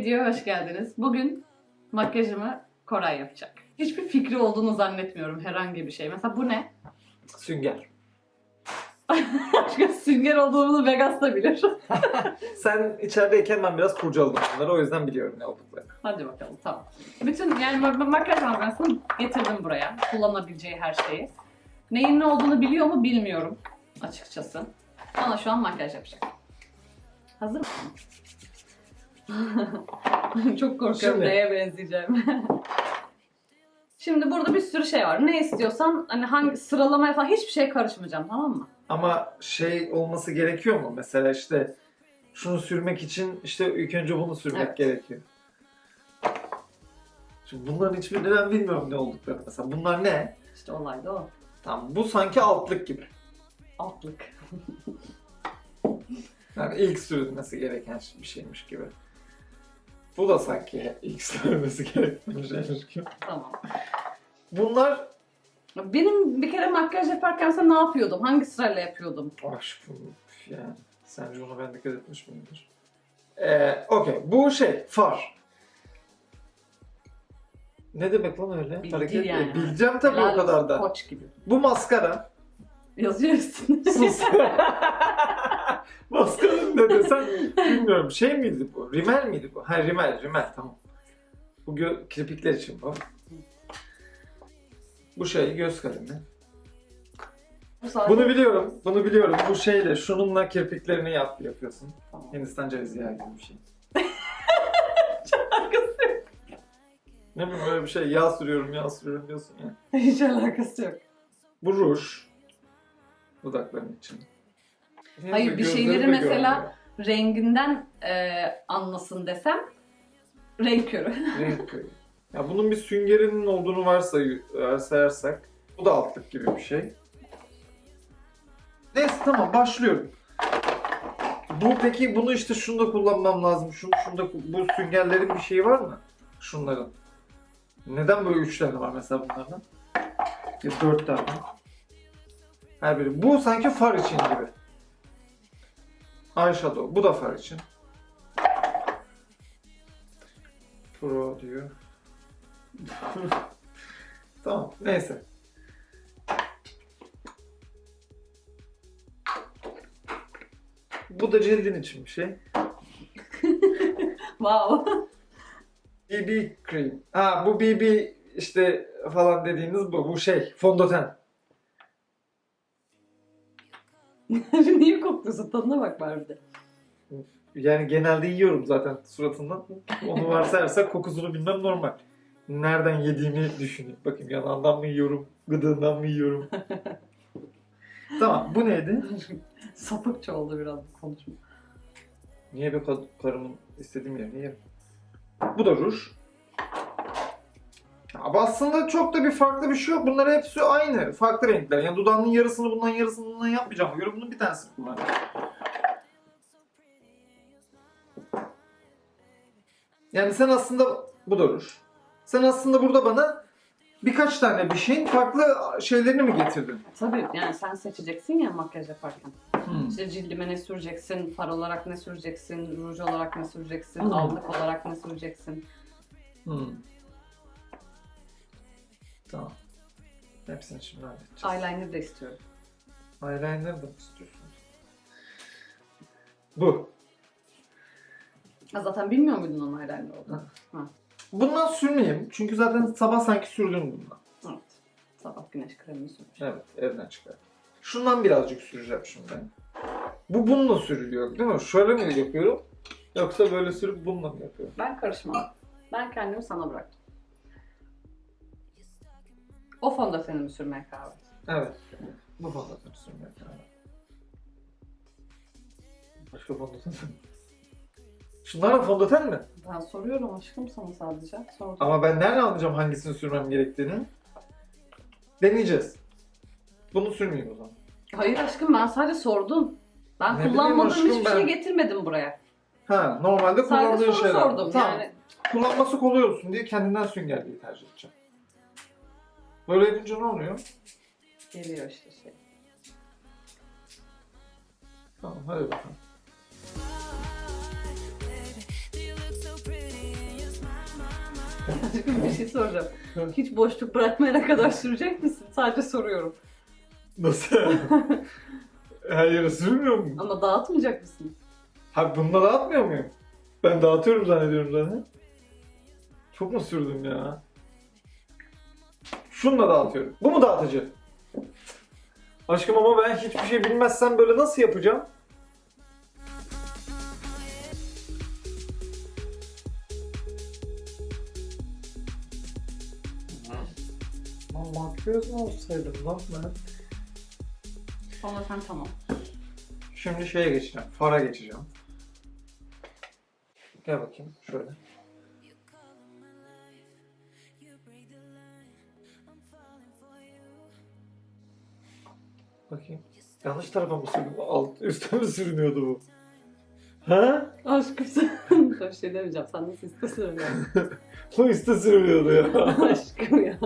Videoya hoş geldiniz. Bugün makyajımı Koray yapacak. Hiçbir fikri olduğunu zannetmiyorum herhangi bir şey. Mesela bu ne? Sünger. Çünkü sünger olduğunu Vegas da bilir. Sen içerideyken ben biraz kurcaladım bunları o yüzden biliyorum ne olduklarını. Hadi bakalım tamam. Bütün yani ma- ma- makyaj malzemesini getirdim buraya. Kullanabileceği her şeyi. Neyin ne olduğunu biliyor mu bilmiyorum açıkçası. Bana şu an makyaj yapacak. Hazır mısın? Çok korkuyorum Şimdi- neye benzeyeceğim. Şimdi burada bir sürü şey var. Ne istiyorsan hani hangi sıralamaya falan hiçbir şeye karışmayacağım tamam mı? Ama şey olması gerekiyor mu? Mesela işte şunu sürmek için işte ilk önce bunu sürmek Evet. gerekiyor. Şimdi bunların hiçbirini ben bilmiyorum ne olduklarını. Mesela bunlar ne? İşte olay da o. Tamam bu sanki altlık gibi. Altlık. Yani ilk sürülmesi gereken bir şeymiş gibi. Bu da sanki ilk sürülmesi gereken bir şeymiş gibi. Tamam. Bunlar Benim bir kere makyaj yaparken mesela ne yapıyordum? Hangi sırayla yapıyordum? aşkım yani sence ona ben dikkat etmiş miyimdir? Ee, Okey bu şey far. Ne demek lan öyle? Bildi Hareket yani. Bileceğim tabii Helal o kadar da. Koç gibi. Bu maskara. Yazıyor üstünde. Sus. maskara ne desen bilmiyorum. Şey miydi bu? Rimel miydi bu? Ha rimel, rimel tamam. Bu gö- kirpikler için bu. Bu şey göz kalemi. Bu sadece... Bunu biliyorum. Bunu biliyorum. Bu şeyle şununla kirpiklerini yap yapıyorsun. Tamam. Hindistan cevizi yağı gibi bir şey. Ne bileyim böyle bir şey yağ sürüyorum yağ sürüyorum diyorsun ya. Hiç alakası yok. Bu ruj. Dudakların için. Hayır, bir şeyleri de mesela- Renginden e, anlasın desem renk körü. görmüyor. Renk körü. Ya bunun bir süngerinin olduğunu varsay varsayarsak bu da altlık gibi bir şey. Neyse tamam başlıyorum. Bu peki bunu işte şunda kullanmam lazım. Şunu şunda bu süngerlerin bir şeyi var mı? Şunların. Neden böyle üç tane var mesela bunlardan? Ya dört tane. Her biri. Bu sanki far için gibi. Eyeshadow. Bu da far için. Pro diyor. tamam. Neyse. Bu da cildin için bir şey. wow. BB cream. Ha bu BB işte falan dediğiniz bu. Bu şey fondöten. Niye kokluyorsun? Tadına bak bari bir de. Yani genelde yiyorum zaten suratından. Onu varsayarsak kokusunu bilmem normal. Nereden yediğimi düşüneyim. Bakayım yanağından mı yiyorum, gıdığından mı yiyorum. tamam bu neydi? Sapıkça oldu biraz bu konuşma. Niye be kad- karımın istediğim yerini yerim. Bu da ruj. Ama aslında çok da bir farklı bir şey yok. Bunlar hepsi aynı. Farklı renkler. Yani dudağının yarısını bundan yarısını bundan yapmayacağım. Göre bunun bir tanesini kullanacağım. Yani sen aslında bu da ruj. Sen aslında burada bana birkaç tane bir şeyin farklı şeylerini mi getirdin? Tabii yani sen seçeceksin ya makyaj yaparken. Hmm. İşte cildime ne süreceksin, far olarak ne süreceksin, ruj olarak ne süreceksin, Hmm. allık olarak ne süreceksin. Hmm. Tamam. Hepsini şimdi halledeceğiz. Eyeliner de istiyorum. Eyeliner da mı istiyorsunuz? Bu. Ha, zaten bilmiyor muydun onun eyeliner olduğunu? Bundan sürmeyeyim. Çünkü zaten sabah sanki sürdüm bundan. Evet. Sabah güneş kremini sürmüş. Evet, evden çıkar. Şundan birazcık süreceğim şimdi. Bu bununla sürülüyor değil mi? Şöyle mi yapıyorum? Yoksa böyle sürüp bununla mı yapıyorum? Ben karışmam. Ben kendimi sana bıraktım. O fondötenimi sürmeye karar verdim. Evet. Bu fondöteni sürmeye karar verdim. Başka fondöten mi? Şunlar da fondöten mi? Ben soruyorum aşkım sana sadece. Sordum. Ama ben nereden anlayacağım hangisini sürmem gerektiğini? Deneyeceğiz. Bunu sürmeyeyim o zaman. Hayır aşkım ben sadece sordum. Ben Ne bileyim kullanmadığım aşkım hiçbir ben. şey getirmedim buraya. Ha, normalde Sadece kullandığın soru şeyler. sordum Tamam. yani. Kullanması kolay olsun diye kendinden süngerliği tercih edeceğim. Böyle yapınca ne oluyor? Geliyor işte şey. Tamam hadi bakalım. Aşkım bir şey soracağım. Hiç boşluk bırakmayana kadar sürecek misin? Sadece soruyorum. Nasıl? Her yere sürmüyor mu? Ama dağıtmayacak mısın? Ha bununla dağıtmıyor muyum? Ben dağıtıyorum zannediyorum zaten. Çok mu sürdüm ya? Şununla dağıtıyorum. Bu mu dağıtıcı? Aşkım ama ben hiçbir şey bilmezsem böyle nasıl yapacağım? Lan makyöz mü olsaydım lan ben? Sonra sen tamam. Şimdi şeye geçeceğim. Fara geçeceğim. Gel bakayım şöyle. Yanlış tarafa mı sürdüm? Alt, üstte mi sürünüyordu bu? Ha? Aşkım sen... bir şey demeyeceğim. Sen nasıl istiyorsun ya? Bu üstte sürünüyordu ya. Aşkım ya.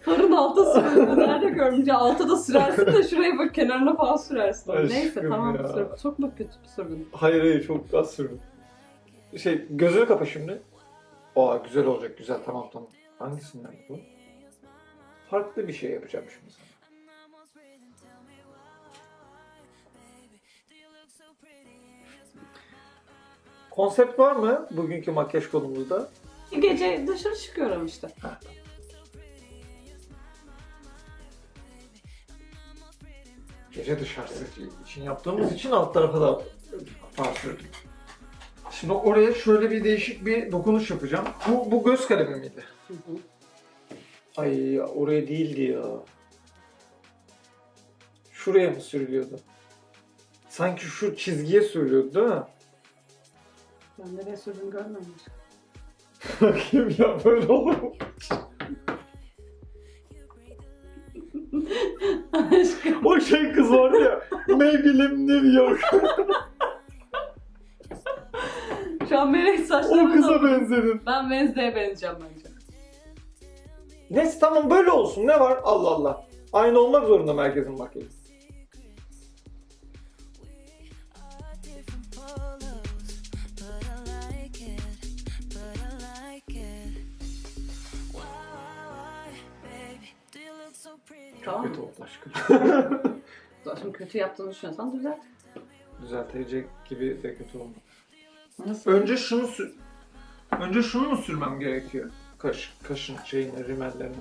Farın alta sürüyor. Nerede? Ya alta da sürersin de şuraya bak kenarına falan sürersin. Aşkım Neyse tamam. ya. Sür. Çok mu kötü sürdün? hayır hayır çok az sürdüm. Şey gözünü kapa şimdi. Aa güzel olacak güzel tamam tamam. Hangisinden bu? Farklı bir şey yapacağım şimdi sana. Konsept var mı bugünkü makyaj konumuzda? Gece dışarı çıkıyorum işte. Ha, Gece dışarısı için yaptığımız için alt tarafa da far sürdüm. Şimdi oraya şöyle bir değişik bir dokunuş yapacağım. Bu, bu göz kalemi miydi? Hı hı. Ay oraya değildi ya. Şuraya mı sürülüyordu? Sanki şu çizgiye sürülüyordu değil mi? Ben nereye sürdüğümü görmedim. Bakayım ya böyle olur mu? Aşkım. O şey kız vardı ya. Maybelline New York. Şu an melek o saçlarımı kıza da- benzedin. Ben Wednesday'e benziyorum bence. Neyse tamam böyle olsun. Ne var? Allah Allah. Aynı olmak zorunda merkezin makyajı. Tamam Kötü oldu aşkım. Şimdi kötü yaptığını düşünüyorsan düzelt. Düzeltecek gibi de kötü oldu. Nasıl? Önce şunu sür... Önce şunu mu sürmem gerekiyor? Kaş, kaşın şeyini, rimellerini.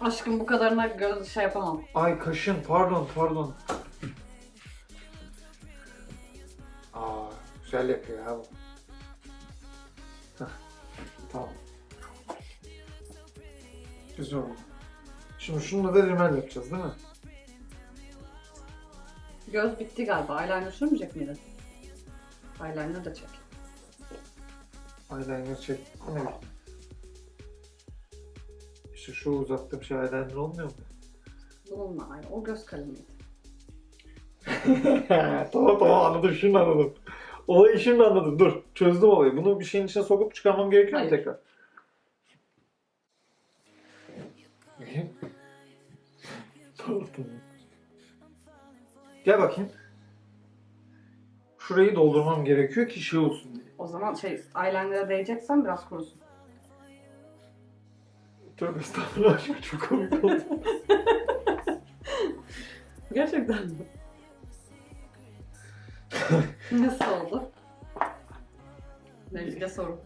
Aşkım bu kadarına göz şey yapamam. Ay kaşın, pardon, pardon. Aa, güzel yapıyor ha bu. Güzel oldu. Şimdi şununla da rimel yapacağız değil mi? Göz bitti galiba. Eyeliner sürmeyecek miydin? Eyeliner da çek. Eyeliner çek. Evet. İşte şu uzattığım şey eyeliner olmuyor mu? Aynı. O göz kalemiydi. tamam tamam anladım şimdi anladım. Olayı şimdi anladım. Dur çözdüm olayı. Bunu bir şeyin içine sokup çıkarmam gerekiyor mu Hayır. tekrar? Gel bakayım. Şurayı doldurmam gerekiyor ki şey olsun diye. O zaman şey eyeliner'a değeceksen biraz kurusun. Tövbe estağfurullah aşkım çok komik oldu. Gerçekten mi? Nasıl oldu? Melike sorun.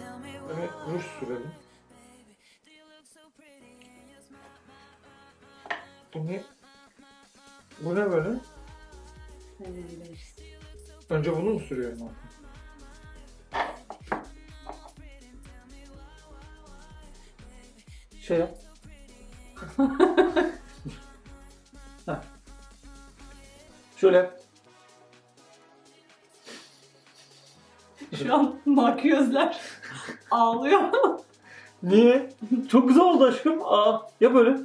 And you smile Bu ne? Bu ne böyle? Önce bunu mu sürüyorum abi? Şey yap. Şöyle. Şu an makyözler ağlıyor. Niye? Çok güzel oldu aşkım. Aa, ya böyle.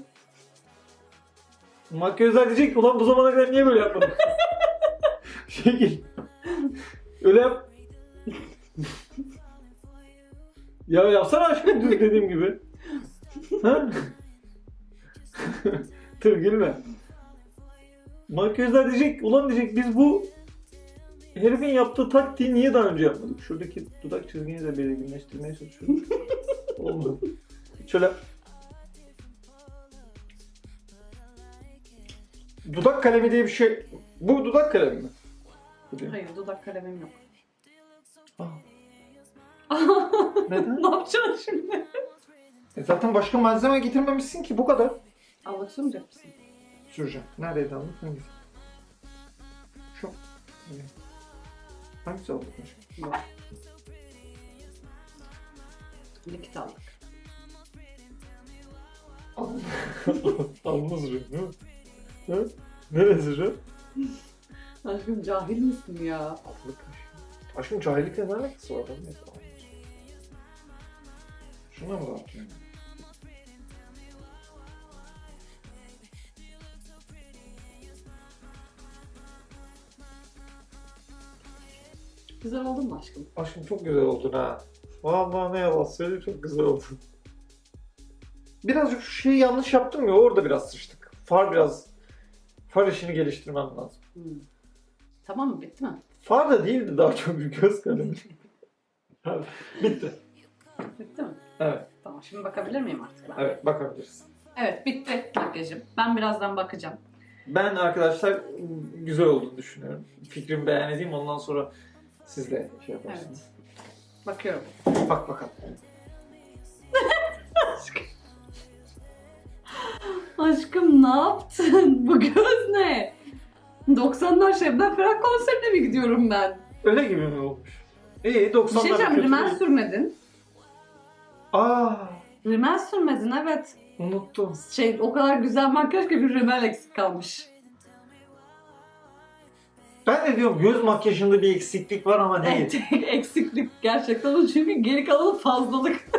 Makyözler diyecek ulan bu zamana kadar niye böyle yapmadın? Şekil. Öyle yap. Ya yapsana aşkım düz dediğim gibi. Dur gülme. Makyözler diyecek, ulan diyecek biz bu herifin yaptığı taktiği niye daha önce yapmadık? Şuradaki dudak çizgini de belirginleştirmeye çalışıyorum. Olmadı. Şöyle Dudak kalemi diye bir şey. Bu dudak kalemi mi? Hayır dudak kalemim yok. Aa, neden? ne yapacaksın şimdi? E zaten başka malzeme getirmemişsin ki bu kadar. Allık sürmeyecek misin? Süreceğim. Neredeydi aldık? Hangisi? Şu. Ne? Hangisi aldık? Yok. Likit aldık. Alnız rü, değil mi? Ha? Neresi rü? Aşkım cahil misin ya? Allık. Aşkım cahillikle ne alakası var? Ben neyse alnız. Şuna mı dağıtıyorum? Güzel oldun mu aşkım? Aşkım çok güzel oldun ha. Vallahi ne yalan söyleyeyim çok güzel oldun. Birazcık şu şeyi yanlış yaptım ya orada biraz sıçtık. Far biraz far işini geliştirmem lazım. Hmm. Tamam mı? Bitti mi? Far da değildi daha çok bir göz kalemi. Bitti. Bitti mi? Evet, Tamam şimdi bakabilir miyim artık ben? evet bakabiliriz. Evet bitti makyajım. Ben birazdan bakacağım. Ben arkadaşlar güzel olduğunu düşünüyorum. Fikrimi beyan edeyim ondan sonra siz de şey yaparsınız. Bakıyorum. Bak bakalım. Aşkım ne yaptın? Bu göz ne? 90'lar Şebnem Ferah konserine mi gidiyorum ben? Öyle gibi mi olmuş? İyi Bir 90'lar şey diyeceğim, kötü rimel değil. sürmedin. Aa, Rimel sürmedin evet. unuttum. Şey o kadar güzel makyaj ki bir rimel eksik kalmış. Ben de diyorum göz makyajında bir eksiklik var ama ne? Evet, eksiklik gerçekten o çünkü geri kalanı fazlalık.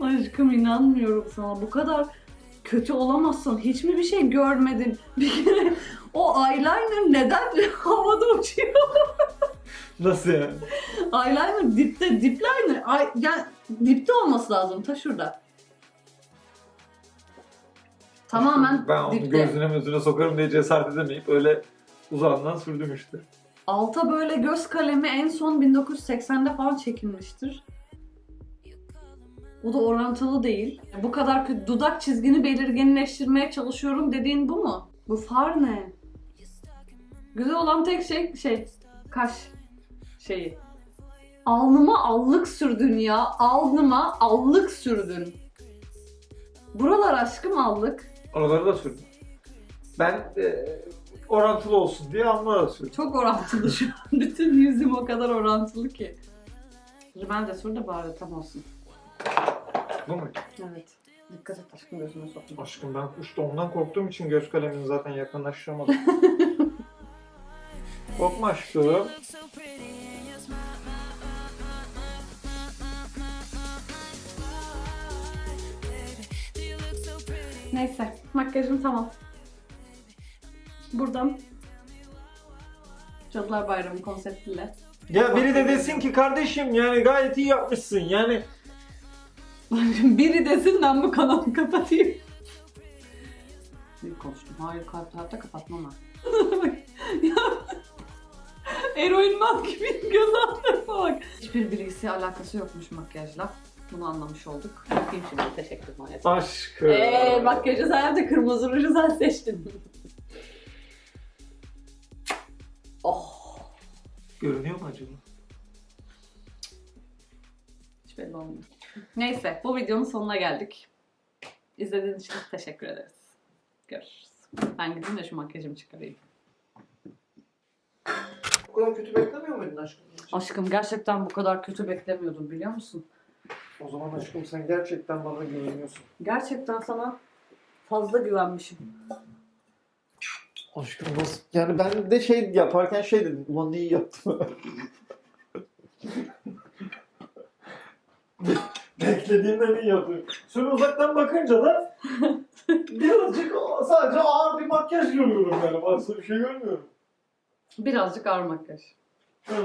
Aşkım inanmıyorum sana. Bu kadar kötü olamazsın. Hiç mi bir şey görmedin? Bir kere o eyeliner neden havada uçuyor? Nasıl yani? Eyeliner dipte, dip liner. Ay, yani dipte olması lazım ta şurada. Tamamen Ben onu dipte. gözüne gözüne sokarım diye cesaret edemeyip öyle uzağından sürdüm işte. Alta böyle göz kalemi en son 1980'de falan çekilmiştir. Bu da orantılı değil. Bu kadar kötü dudak çizgini belirginleştirmeye çalışıyorum dediğin bu mu? Bu far ne? Güzel olan tek şey şey kaş şeyi. Alnıma allık sürdün ya. Alnıma allık sürdün. Buralar aşkım allık. Oraları da sürdüm. Ben e, orantılı olsun diye alnına da sürdüm. Çok orantılı şu an. Bütün yüzüm o kadar orantılı ki. Rimel de sür de bari tam olsun. Bu mu? Evet. Dikkat et aşkım gözüme sokma. Aşkım ben işte ondan korktuğum için göz kalemini zaten yakınlaştıramadım. Korkma aşkım. Neyse makyajım tamam. Buradan Cadılar Bayramı konseptiyle. Ya biri de desin ki kardeşim yani gayet iyi yapmışsın yani. Biri desin ben bu kanalı kapatayım. Ne konuştum? Hayır kalp hayatta kapatmam ben. Ya, Eroin man gibi göz altlarına bak. Hiçbir bilgisi alakası yokmuş makyajla. Bunu anlamış olduk. Yapayım şimdi teşekkür ederim. Aşkım. Eee makyajı sen de kırmızı ruju sen seçtin. oh. Görünüyor mu acaba? Hiç belli olmuyor. Neyse bu videonun sonuna geldik. İzlediğiniz için teşekkür ederiz. Görüşürüz. Ben gideyim de şu makyajımı çıkarayım. Bu kadar kötü beklemiyor muydun aşkım? Aşkım gerçekten bu kadar kötü beklemiyordum biliyor musun? O zaman aşkım sen gerçekten bana güveniyorsun. Gerçekten sana fazla güvenmişim. Aşkım nasıl? Yani ben de şey yaparken şey dedim. Ulan iyi yaptım. Beklediğimden iyi yapıyorum. Şöyle uzaktan bakınca da birazcık sadece ağır bir makyaj görüyorum yani. Başka bir şey görmüyorum. Birazcık ağır makyaj. Ha.